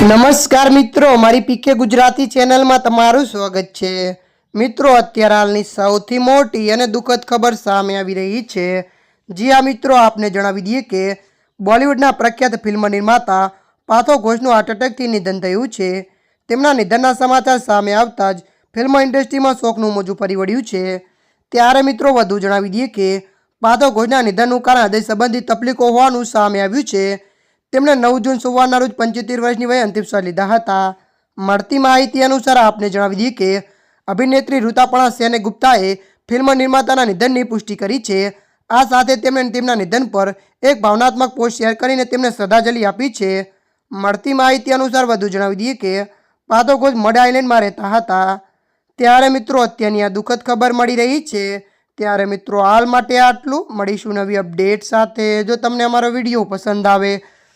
નમસ્કાર મિત્રો મારી પીકે ગુજરાતી ચેનલમાં તમારું સ્વાગત છે. મિત્રો, અત્યારે હાલની સૌથી મોટી અને દુઃખદ ખબર સામે આવી રહી છે. જી આ મિત્રો, આપને જણાવી દઈએ કે બોલિવૂડના પ્રખ્યાત ફિલ્મ નિર્માતા પાથો ઘોષનું હાર્ટ એટેકથી નિધન થયું છે. તેમના નિધનના સમાચાર સામે આવતા જ ફિલ્મ ઇન્ડસ્ટ્રીમાં શોકનું મોજું ફરી વળ્યું છે. ત્યારે મિત્રો, વધુ જણાવી દઈએ કે પાથો ઘોષના નિધનનું કારણ હૃદય સંબંધિત તકલીફો હોવાનું સામે આવ્યું છે. તેમણે નવ જૂન સોમવારના રોજ પંચોતેર વર્ષની વયે અંતિમ શ્વાસ લીધા હતા. મળતી માહિતી અનુસાર આપને જણાવી દઈએ કે અભિનેત્રી ઋતાપણા સેને ગુપ્તાએ ફિલ્મ નિર્માતાના નિધનની પુષ્ટિ કરી છે. આ સાથે તેમણે તેમના નિધન પર એક ભાવનાત્મક પોસ્ટ શેર કરીને તેમને શ્રદ્ધાંજલિ આપી છે. મળતી માહિતી અનુસાર વધુ જણાવી દઈએ કે પાતો ઘોષ મડ આઇલેન્ડમાં રહેતા હતા. ત્યારે મિત્રો અત્યારની આ દુઃખદ ખબર મળી રહી છે. ત્યારે મિત્રો હાલ માટે આટલું. મળીશું નવી અપડેટ સાથે. જો તમને અમારો વીડિયો પસંદ આવે